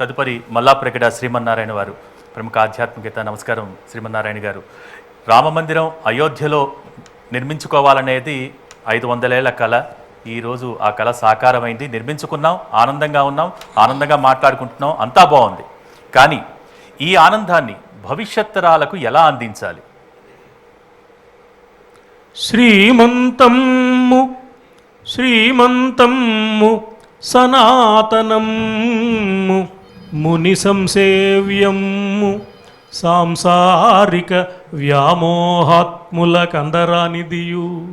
తదుపరి మల్లాప్రగడ శ్రీమన్నారాయణ వారు. ప్రముఖ ఆధ్యాత్మికత నమస్కారం శ్రీమన్నారాయణ గారు. రామమందిరం అయోధ్యలో నిర్మించుకోవాలనేది ఐదు వందలేళ్ళ కళ ఈరోజు ఆ కళ సాకారమైంది. నిర్మించుకున్నాం ఆనందంగా ఉన్నాం ఆనందంగా మాట్లాడుకుంటున్నాం. అంతా బాగుంది. కానీ ఈ ఆనందాన్ని భవిష్యత్తరాలకు ఎలా అందించాలి? శ్రీమంతము శ్రీమంతము సనాతనము ముని సంసేవ్యము సాంసారిక వ్యామోహాత్ముల కందరానిదియు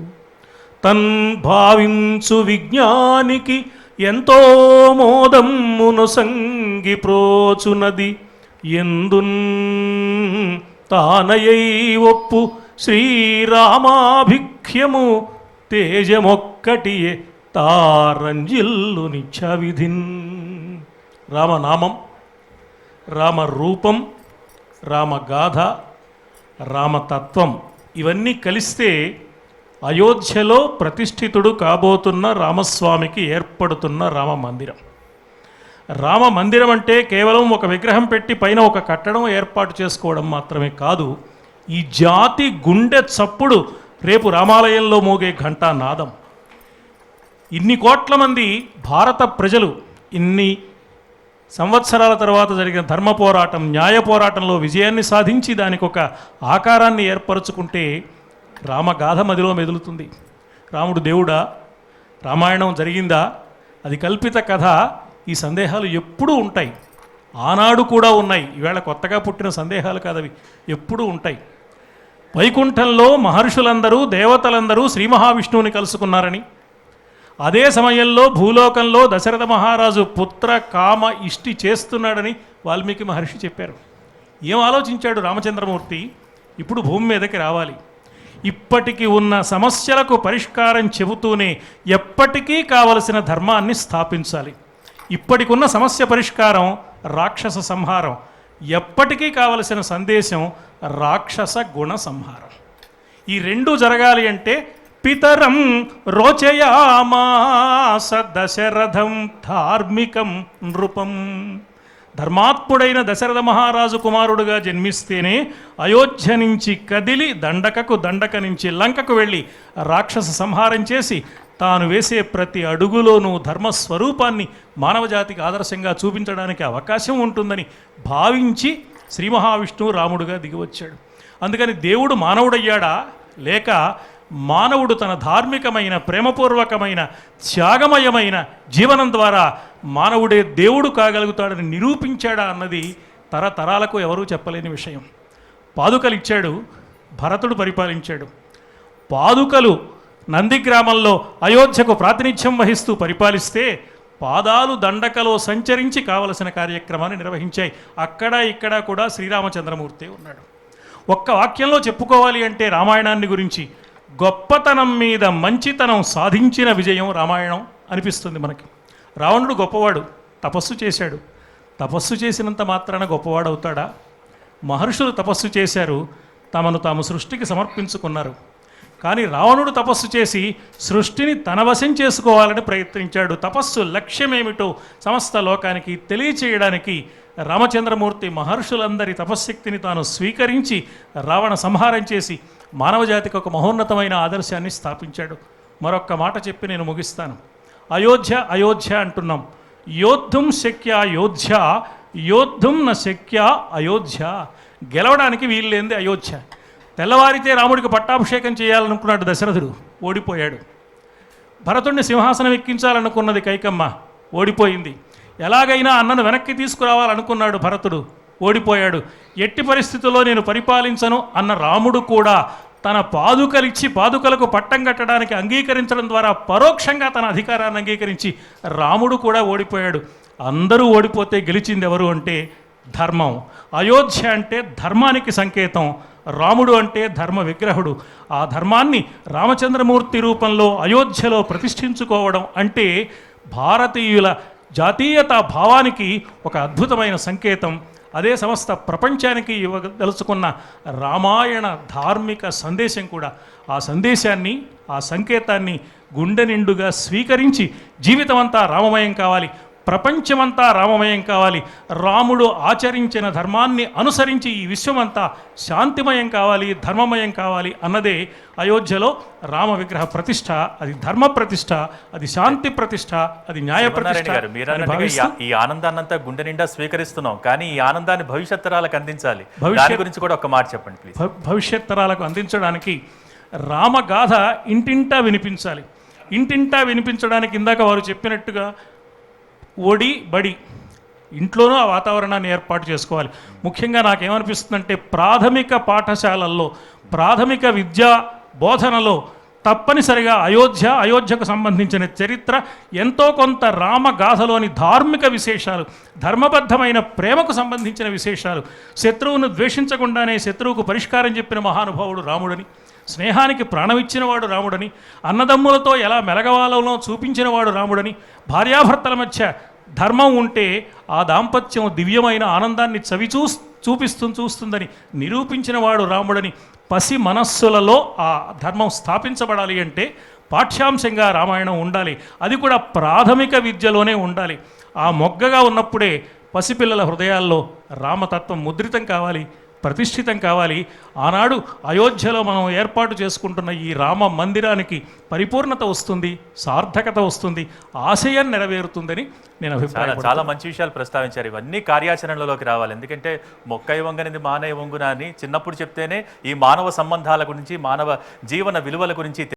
తన్ భావించు విజ్ఞానికి ఎంతో మోదమ్మును సంగి ప్రోచునది. ఎందున్ తానయై ఒప్పు శ్రీరామాభిఖ్యము తేజమొక్కటియే తారంజిల్లు నిత్యవిధిన్ రామనామం. రామరూపం రామగాథ రామతత్వం ఇవన్నీ కలిస్తే అయోధ్యలో ప్రతిష్ఠితుడు కాబోతున్న రామస్వామికి ఏర్పడుతున్న రామ మందిరం రామ మందిరం అంటే కేవలం ఒక విగ్రహం పెట్టి పైన ఒక కట్టడం ఏర్పాటు చేసుకోవడం మాత్రమే కాదు ఈ జాతి గుండె చప్పుడు రేపు రామాలయంలో మోగే ఘంటా నాదం ఇన్ని కోట్ల మంది భారత ప్రజలు ఇన్ని సంవత్సరాల తర్వాత జరిగిన ధర్మ పోరాటం న్యాయ పోరాటంలో విజయాన్ని సాధించి దానికి ఒక ఆకారాన్ని ఏర్పరచుకుంటే రామగాథ మదిలో మెదులుతుంది. రాముడు దేవుడా రామాయణం జరిగిందా? అది కల్పిత కథ. ఈ సందేహాలు ఎప్పుడూ ఉంటాయి. ఆనాడు కూడా ఉన్నాయి. ఈవేళ కొత్తగా పుట్టిన సందేహాలు కాదవి. ఎప్పుడూ ఉంటాయి. వైకుంఠంలో మహర్షులందరూ దేవతలందరూ శ్రీ మహావిష్ణువుని కలుసుకున్నారని అదే సమయంలో భూలోకంలో దశరథ మహారాజు పుత్ర కామ ఇష్టి చేస్తున్నాడని వాల్మీకి మహర్షి చెప్పారు. ఏం ఆలోచించాడు రామచంద్రమూర్తి? ఇప్పుడు భూమి మీదకి రావాలి. ఇప్పటికి ఉన్న సమస్యలకు పరిష్కారం చెబుతూనే ఎప్పటికీ కావలసిన ధర్మాన్ని స్థాపించాలి. ఇప్పటికున్న సమస్య పరిష్కారం రాక్షస సంహారం. ఎప్పటికీ కావలసిన సందేశం రాక్షస గుణ సంహారం. ఈ రెండు జరగాలి అంటే పితరం రోచయామాస దశరథం ధార్మికం నృపం. ధర్మాత్ముడైన దశరథ మహారాజు కుమారుడుగా జన్మిస్తేనే అయోధ్య నుంచి కదిలి దండకకు దండక నుంచి లంకకు వెళ్ళి రాక్షస సంహారం చేసి తాను వేసే ప్రతి అడుగులోనూ ధర్మస్వరూపాన్ని మానవజాతికి ఆదర్శంగా చూపించడానికి అవకాశం ఉంటుందని భావించి శ్రీ మహావిష్ణువు రాముడుగా దిగివచ్చాడు. అందుకని దేవుడు మానవుడయ్యాడా? లేక మానవుడు తన ధార్మికమైన ప్రేమపూర్వకమైన త్యాగమయమైన జీవనం ద్వారా మానవుడే దేవుడు కాగలుగుతాడని నిరూపించాడా అన్నది తరతరాలకు ఎవరూ చెప్పలేని విషయం. పాదుకలు ఇచ్చాడు భరతుడు పరిపాలించాడు. పాదుకలు నందిగ్రామంలో అయోధ్యకు ప్రాతినిధ్యం వహిస్తూ పరిపాలిస్తే పాదాలు దండకలో సంచరించి కావలసిన కార్యక్రమాన్ని నిర్వహించాయి. అక్కడ ఇక్కడ కూడా శ్రీరామచంద్రమూర్తి ఉన్నాడు. ఒక్క వాక్యంలో చెప్పుకోవాలి అంటే రామాయణాన్ని గురించి గొప్పతనం మీద మంచితనం సాధించిన విజయం రామాయణం అనిపిస్తుంది మనకి. రావణుడు గొప్పవాడు తపస్సు చేశాడు. తపస్సు చేసినంత మాత్రాన గొప్పవాడు అవుతాడా? మహర్షులు తపస్సు చేశారు తమను తాము సృష్టికి సమర్పించుకున్నారు. కానీ రావణుడు తపస్సు చేసి సృష్టిని తన వశం చేసుకోవాలని ప్రయత్నించాడు. తపస్సు లక్ష్యమేమిటో సమస్త లోకానికి తెలియచేయడానికి రామచంద్రమూర్తి మహర్షులందరి తపశ్శక్తిని తాను స్వీకరించి రావణ సంహారం చేసి మానవజాతికి ఒక మహోన్నతమైన ఆదర్శాన్ని స్థాపించాడు. మరొక్క మాట చెప్పి నేను ముగిస్తాను. అయోధ్య అయోధ్య అంటున్నాం. యోద్ధుం శక్య అయోధ్య యోద్ధుం న శక్య అయోధ్య. గెలవడానికి వీల్లేంది అయోధ్య. తెల్లవారితే రాముడికి పట్టాభిషేకం చేయాలనుకున్నాడు దశరథుడు. ఓడిపోయాడు. భరతుడిని సింహాసనం ఎక్కించాలనుకున్నది కైకమ్మ. ఓడిపోయింది. ఎలాగైనా అన్నను వెనక్కి తీసుకురావాలనుకున్నాడు భరతుడు. ఓడిపోయాడు. ఎట్టి పరిస్థితుల్లో నేను పరిపాలించను అన్న రాముడు కూడా తన పాదుకలిచ్చి పాదుకలకు పట్టం కట్టడానికి అంగీకరించడం ద్వారా పరోక్షంగా తన అధికారాన్ని అంగీకరించి రాముడు కూడా ఓడిపోయాడు. అందరూ ఓడిపోతే గెలిచింది ఎవరు అంటే ధర్మం. అయోధ్య అంటే ధర్మానికి సంకేతం. రాముడు అంటే ధర్మ విగ్రహుడు. ఆ ధర్మాన్ని రామచంద్రమూర్తి రూపంలో అయోధ్యలో ప్రతిష్ఠించుకోవడం అంటే భారతీయుల జాతీయత భావానికి ఒక అద్భుతమైన సంకేతం. అదే సమస్త ప్రపంచానికి ఇవ్వదలుచుకున్న రామాయణ ధార్మిక సందేశం కూడా. ఆ సందేశాన్ని ఆ సంకేతాన్ని గుండె నిండుగా స్వీకరించి జీవితమంతా రామమయం కావాలి. ప్రపంచమంతా రామమయం కావాలి. రాముడు ఆచరించిన ధర్మాన్ని అనుసరించి ఈ విశ్వమంతా శాంతిమయం కావాలి ధర్మమయం కావాలి అన్నదే అయోధ్యలో రామ విగ్రహ ప్రతిష్ట అది ధర్మ ప్రతిష్ట అది శాంతి ప్రతిష్ట అది న్యాయ ప్రతిష్ట ఈ- ఆనందాన్నంతా గుండె నిండా స్వీకరిస్తున్నాం. కానీ ఈ ఆనందాన్ని భవిష్యత్ తరాలకు అందించాలి భవిష్యత్- గురించి కూడా ఒక మాట చెప్పండి భవిష్యత్ తరాలకు అందించడానికి రామగాథ ఇంటింటా వినిపించాలి. ఇంటింటా వినిపించడానికి ఇందాక వారు చెప్పినట్టుగా ఒడి బడి. ఇంట్లోనూ ఆ వాతావరణాన్ని ఏర్పాటు చేసుకోవాలి. ముఖ్యంగా నాకేమనిపిస్తుందంటే ప్రాథమిక పాఠశాలల్లో ప్రాథమిక విద్యా బోధనలో తప్పనిసరిగా అయోధ్య అయోధ్యకు సంబంధించిన చరిత్ర ఎంతో కొంత రామగాథలోని ధార్మిక విశేషాలు ధర్మబద్ధమైన ప్రేమకు సంబంధించిన విశేషాలు శత్రువును ద్వేషించకుండానే శత్రువుకు పరిష్కారం చెప్పిన మహానుభావుడు రాముడని. స్నేహానికి ప్రాణమిచ్చినవాడు రాముడని అన్నదమ్ములతో ఎలా మెలగవాలలో చూపించినవాడు రాముడని భార్యాభర్తల మధ్య ధర్మం ఉంటే ఆ దాంపత్యం దివ్యమైన ఆనందాన్ని చవి చూ చూపిస్తూ చూస్తుందని నిరూపించినవాడు రాముడని పసి మనస్సులలో ఆ ధర్మం స్థాపించబడాలి అంటే పాఠ్యాంశంగా రామాయణం ఉండాలి. అది కూడా ప్రాథమిక విద్యలోనే ఉండాలి. ఆ మొగ్గగా ఉన్నప్పుడే పసిపిల్లల హృదయాల్లో రామతత్వం ముద్రితం కావాలి. ప్రతిష్ఠితం కావాలి. ఆనాడు అయోధ్యలో మనం ఏర్పాటు చేసుకుంటున్న ఈ రామ మందిరానికి పరిపూర్ణత వస్తుంది సార్థకత వస్తుంది ఆశయం నెరవేరుతుందని నేను అభిప్రాయపడుతున్నాను. చాలా మంచి విషయాలు ప్రస్తావించారు. ఇవన్నీ కార్యాచరణలోకి రావాలి. ఎందుకంటే మొక్క వంగనిది మానవ వంగున అని చిన్నప్పుడు చెప్తేనే ఈ మానవ సంబంధాల గురించి మానవ జీవన విలువల గురించి